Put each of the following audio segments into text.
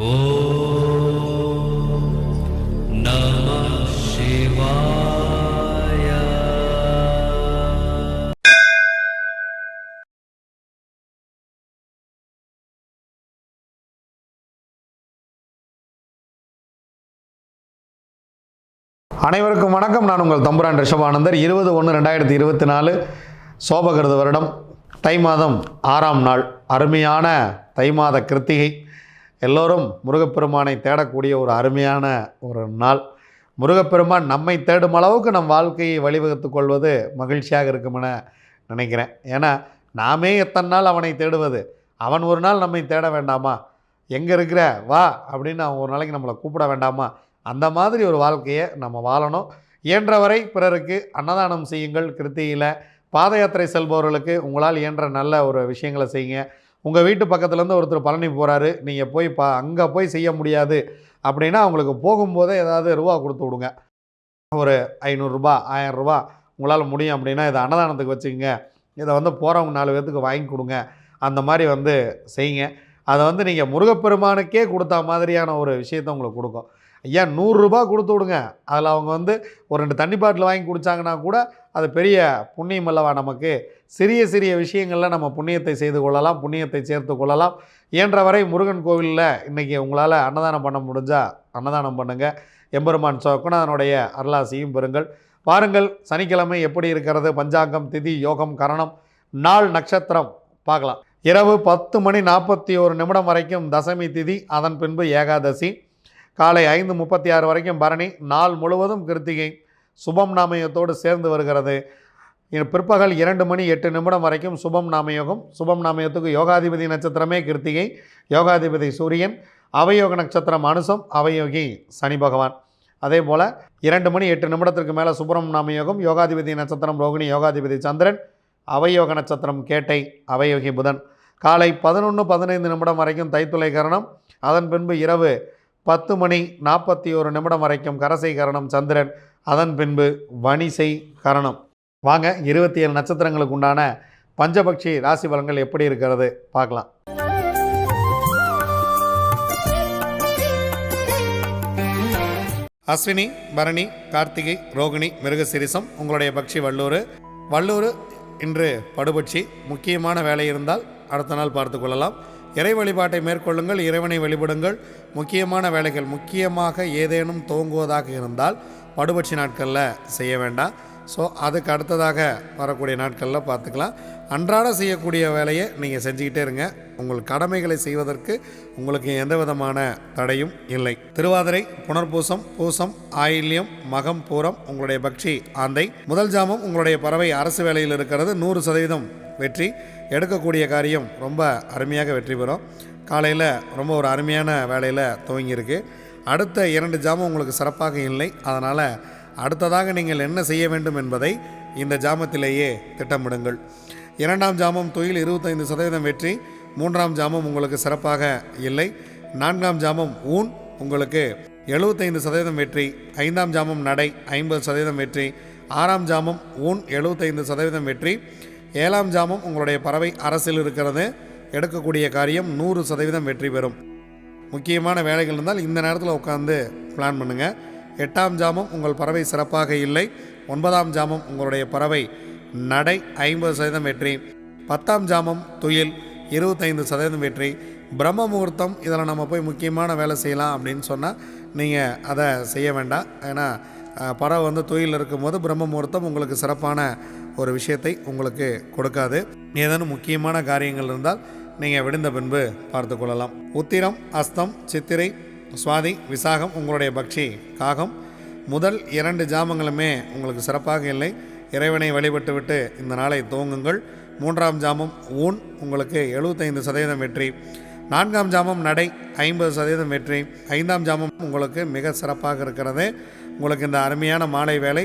அனைவருக்கும் வணக்கம். நான் உங்கள் தம்புரான் ரிஷபானந்தர். இருபது ஒன்று ரெண்டாயிரத்தி இருபத்தி நாலு சோபகிருத வருடம் தை மாதம் ஆறாம் நாள். அருமையான தை மாத கிருத்திகை. எல்லோரும் முருகப்பெருமானை தேடக்கூடிய ஒரு அருமையான ஒரு நாள். முருகப்பெருமான் நம்மை தேடும் அளவுக்கு நம் வாழ்க்கையை வழிவகுத்து கொள்வது மகிழ்ச்சியாக இருக்கும் என நினைக்கிறேன். ஏன்னா நாமே எத்தனை நாள் அவனை தேடுவது? அவன் ஒரு நாள் நம்மை தேட வேண்டாமா? எங்கே இருக்கிற? வா அப்படின்னு அவன் ஒரு நாளைக்கு நம்மளை கூப்பிட வேண்டாமா? அந்த மாதிரி ஒரு வாழ்க்கையை நம்ம வாழணும். இயன்றவரை பிறருக்கு அன்னதானம் செய்யுங்கள். கிருத்தியில் பாத யாத்திரை செல்பவர்களுக்கு உங்களால் இயன்ற நல்ல ஒரு விஷயங்களை செய்யுங்க. உங்கள் வீட்டு பக்கத்துலேருந்து ஒருத்தர் பழனி போகிறாரு நீங்கள் போய் பா அங்கே போய் செய்ய முடியாது அப்படின்னா அவங்களுக்கு போகும்போதே ஏதாவது ரூபா கொடுத்து விடுங்க. ஒரு ஐநூறுரூபா ஆயரூபா உங்களால் முடியும் அப்படின்னா இதை அன்னதானத்துக்கு வச்சுக்கோங்க. இதை வந்து போகிறவங்க நாலு பேர்த்துக்கு வாங்கி கொடுங்க. அந்த மாதிரி வந்து செய்யுங்க. அதை வந்து நீங்கள் முருகப்பெருமானுக்கே கொடுத்தா மாதிரியான ஒரு விஷயத்தை உங்களுக்கு கொடுக்கும். ஐயா நூறுரூபா கொடுத்து விடுங்க. அதில் அவங்க வந்து ஒரு ரெண்டு தண்ணி பாட்டில் வாங்கி குடித்தாங்கன்னா கூட அது பெரிய புண்ணியம் அல்லவா நமக்கு? சிறிய சிறிய விஷயங்களில் நம்ம புண்ணியத்தை செய்து கொள்ளலாம் புண்ணியத்தை சேர்த்து கொள்ளலாம். இயன்றவரை முருகன் கோவிலில் இன்றைக்கி உங்களால் அன்னதானம் பண்ண முடிஞ்சால் அன்னதானம் பண்ணுங்கள் எம்பெருமான் சொக்குநாதனுடைய அருளாசியும் பெறுங்கள். பாருங்கள் சனிக்கிழமை எப்படி இருக்கிறது? பஞ்சாங்கம் திதி யோகம் கரணம் நாள் நட்சத்திரம் பார்க்கலாம். இரவு பத்து மணி நாற்பத்தி ஒரு நிமிடம் வரைக்கும் தசமி திதி அதன் பின்பு ஏகாதசி. காலை ஐந்து முப்பத்தி ஆறு வரைக்கும் பரணி. நாள் முழுவதும் கிருத்திகை. சுபம் நாமயத்தோடு சேர்ந்து வருகிறது. பிற்பகல் இரண்டு மணி எட்டு நிமிடம் வரைக்கும் சுபம் நாமயோகம். சுபம் நாமயத்துக்கு யோகாதிபதி நட்சத்திரமே கிருத்திகை. யோகாதிபதி சூரியன். அவயோக நட்சத்திரம் அனுசம். அவயோகி சனி பகவான். அதே போல் இரண்டு மணி எட்டு நிமிடத்திற்கு மேலே சுப்பிரம் நாமயோகம். யோகாதிபதி நட்சத்திரம் ரோகிணி யோகாதிபதி சந்திரன். அவயோக நட்சத்திரம் கேட்டை அவயோகி புதன். காலை பதினொன்று பதினைந்து நிமிடம் வரைக்கும் தைத்துளை கரணம். அதன் பின்பு இரவு பத்து மணி நாற்பத்தி ஒரு நிமிடம் வரைக்கும் கரசை கரணம் சந்திரன் அதன் பின்பு வணிசை கரணம். வாங்க இருபத்தி ஏழு நட்சத்திரங்களுக்கு உண்டான பஞ்சபக்ஷி ராசி பலன்கள் எப்படி இருக்கிறது பார்க்கலாம். அஸ்வினி பரணி கார்த்திகை ரோகிணி மிருகசிரிசம் உங்களுடைய பக்ஷி வள்ளூர் வள்ளூர் இன்று படுபட்சி முக்கியமான வேலை இருந்தால் அடுத்த நாள் பார்த்து கொள்ளலாம். இறை வழிபாட்டை மேற்கொள்ளுங்கள் இறைவனை வழிபடுங்கள். முக்கியமான வேலைகள் முக்கியமாக ஏதேனும் துவங்குவதாக இருந்தால் படுபட்சி நாட்களில் செய்ய வேண்டாம். ஸோ அதுக்கு அடுத்ததாக வரக்கூடிய நாட்களில் பார்த்துக்கலாம். அன்றாட செய்யக்கூடிய வேலையை நீங்கள் செஞ்சுக்கிட்டே இருங்க. உங்கள் கடமைகளை செய்வதற்கு உங்களுக்கு எந்த விதமான தடையும் இல்லை. திருவாதிரை புனர்பூசம் பூசம் ஆயில்யம் மகம் பூரம் உங்களுடைய பக்ஷி ஆந்தை. முதல் ஜாமம் உங்களுடைய பறவை அரசு வேலையில் இருக்கிறது. நூறு சதவீதம் வெற்றி எடுக்கக்கூடிய காரியம் ரொம்ப அருமையாக வெற்றி பெறும். காலையில் ரொம்ப ஒரு அருமையான வேலையில் துவங்கியிருக்கு. அடுத்த இரண்டு ஜாமம் உங்களுக்கு சிறப்பாக இல்லை. அதனால் அடுத்ததாக நீங்கள் என்ன செய்ய வேண்டும் என்பதை இந்த ஜாமத்திலேயே திட்டமிடுங்கள். இரண்டாம் ஜாமம் தொழில் இருபத்தைந்து சதவீதம் வெற்றி மூன்றாம் ஜாமம் உங்களுக்கு சிறப்பாக இல்லை. நான்காம் ஜாமம் ஊன் உங்களுக்கு எழுபத்தைந்து சதவீதம் வெற்றி ஐந்தாம் ஜாமம் நடை ஐம்பது சதவீதம் வெற்றி ஆறாம் ஜாமம் ஊன் எழுபத்தைந்து சதவீதம் வெற்றி ஏழாம் ஜாமம் உங்களுடைய பறவை அரசில் இருக்கிறது. எடுக்கக்கூடிய காரியம் நூறு சதவீதம் வெற்றி பெறும். முக்கியமான வேலைகள் இருந்தால் இந்த நேரத்தில் உட்காந்து பிளான் பண்ணுங்கள் எட்டாம் ஜாமம் உங்கள் பறவை சிறப்பாக இல்லை. ஒன்பதாம் ஜாமம் உங்களுடைய பறவை நடை ஐம்பது சதவீதம் வெற்றி. பத்தாம் ஜாமம் துயில் இருபத்தைந்து சதவீதம் வெற்றி. பிரம்ம முகூர்த்தம் இதில் நம்ம போய் முக்கியமான வேலை செய்யலாம் அப்படின்னு சொன்னால் நீங்கள் அதை செய்ய வேண்டாம். ஏன்னா பறவை வந்து துயில் இருக்கும்போது பிரம்ம முகூர்த்தம் உங்களுக்கு சிறப்பான ஒரு விஷயத்தை உங்களுக்கு கொடுக்காது. ஏதேனும் முக்கியமான காரியங்கள் இருந்தால் நீங்கள் விடுந்த பின்பு பார்த்து கொள்ளலாம். உத்திரம் அஸ்தம் சித்திரை சுவாதி விசாகம் உங்களுடைய பக்ஷி காகம். முதல் இரண்டு ஜாமங்களுமே உங்களுக்கு சிறப்பாக இல்லை. இறைவனை வழிபட்டு விட்டு இந்த நாளை துவங்குங்கள். மூன்றாம் ஜாமம் ஊன் உங்களுக்கு எழுபத்தைந்து சதவீதம் வெற்றி. நான்காம் ஜாமம் நடை ஐம்பது சதவீதம் வெற்றி. ஐந்தாம் ஜாமம் உங்களுக்கு மிக சிறப்பாக இருக்கிறது. உங்களுக்கு இந்த அருமையான மாலை வேலை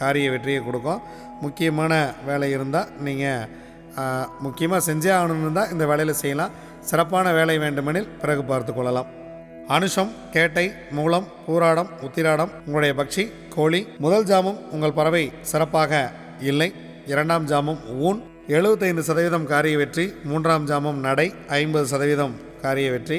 காரிய வெற்றியை கொடுக்கும். முக்கியமான வேலை இருந்தால் நீங்கள் முக்கியமாக செஞ்சே ஆகணும்னு தான் இந்த வேலையில் செய்யலாம். சிறப்பான வேலை வேண்டுமெனில் பிறகு பார்த்து கொள்ளலாம். அனுஷம் கேட்டை மூலம் பூராடம் உத்திராடம் உங்களுடைய பக்ஷி கோழி முதல் ஜாமும் உங்கள் பறவை சிறப்பாக இல்லை. இரண்டாம் ஜாமும் ஊன். எழுபத்தைந்து சதவீதம் காரிய வெற்றி மூன்றாம் ஜாமம் நடை ஐம்பது சதவீதம் காரிய வெற்றி.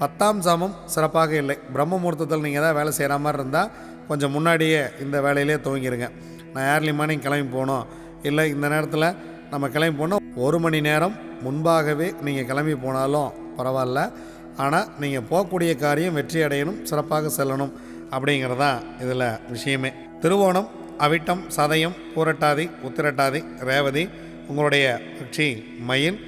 பத்தாம் சாமம் சிறப்பாக இல்லை. பிரம்ம முகூர்த்தத்தில் நீங்கள் ஏதாவது வேலை செய்கிற மாதிரி இருந்தால் கொஞ்சம் முன்னாடியே இந்த வேலையிலே துவங்கிடுங்க நான் ஏர்லி மார்னிங் கிளம்பி போகணும். இல்லை இந்த நேரத்தில் நம்ம கிளம்பி போனோம் ஒரு மணி நேரம் முன்பாகவே நீங்கள் கிளம்பி போனாலும் பரவாயில்ல. ஆனால் நீங்கள் போகக்கூடிய காரியம் வெற்றி அடையணும் சிறப்பாக செல்லணும் அப்படிங்கிறது தான் இதில் விஷயமே. திருவோணம் அவிட்டம் சதயம் பூரட்டாதி உத்திரட்டாதி ரேவதி உங்களுடைய கட்சி மயில்.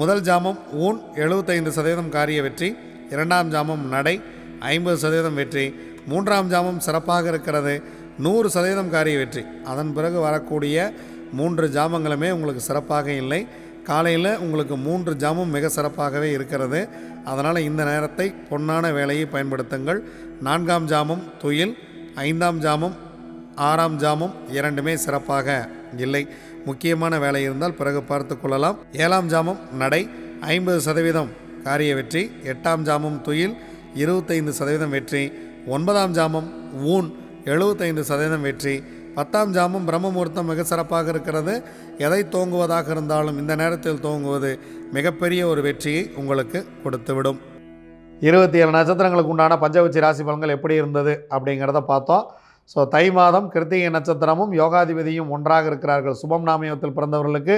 முதல் ஜாமம் ஊன் எழுபத்தைந்து சதவீதம் காரிய வெற்றி. இரண்டாம் ஜாமம் நடை ஐம்பது சதவீதம் வெற்றி மூன்றாம் ஜாமம் சிறப்பாக இருக்கிறது நூறு சதவீதம் காரிய வெற்றி. அதன் பிறகு வரக்கூடிய மூன்று ஜாமங்களுமே உங்களுக்கு சிறப்பாக இல்லை. காலையில் உங்களுக்கு மூன்று ஜாமும் மிக சிறப்பாகவே இருக்கிறது. அதனால் இந்த நேரத்தை பொன்னான வேலையை பயன்படுத்துங்கள். நான்காம் ஜாமம் துயில் ஐந்தாம் ஜாமம் ஆறாம் ஜாமம் இரண்டுமே சிறப்பாக இல்லை. முக்கியமான வேலை இருந்தால் பிறகு பார்த்து கொள்ளலாம். ஏழாம் ஜாமம் நடை ஐம்பது சதவீதம் காரிய வெற்றி எட்டாம் ஜாமம் துயில் இருபத்தைந்து சதவீதம் வெற்றி ஒன்பதாம் ஜாமம் ஊன் எழுபத்தைந்து சதவீதம் வெற்றி பத்தாம் ஜாமம் பிரம்மமுகூர்த்தம் மிக சிறப்பாக இருக்கிறது. எதை தோங்குவதாக இருந்தாலும் இந்த நேரத்தில் தோங்குவது மிகப்பெரிய ஒரு வெற்றியை உங்களுக்கு கொடுத்துவிடும். இருபத்தி ஏழு நட்சத்திரங்களுக்கு உண்டான பஞ்சவச்சி ராசி பலன்கள் எப்படி இருந்தது அப்படிங்கிறத பார்த்தோம். ஸோ தை மாதம் கிருத்திகை நட்சத்திரமும் யோகாதிபதியும் ஒன்றாக இருக்கிறார்கள். சுபம் நாமயத்தில் பிறந்தவர்களுக்கு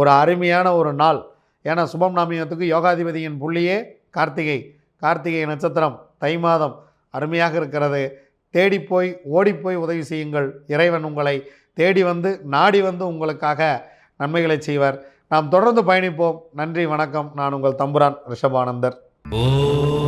ஒரு அருமையான ஒரு நாள். ஏன்னா சுபம் நாமியத்துக்கு யோகாதிபதியின் புள்ளியே கார்த்திகை. கார்த்திகை நட்சத்திரம் தை மாதம் அருமையாக இருக்கிறது. தேடிப்போய் ஓடிப்போய் உதவி செய்யுங்கள். இறைவன் உங்களை தேடி வந்து நாடி வந்து உங்களுக்காக நன்மைகளை செய்வார். நாம் தொடர்ந்து பயணிப்போம். நன்றி வணக்கம். நான் உங்கள் தம்புரான் ரிஷபானந்தர். ஓ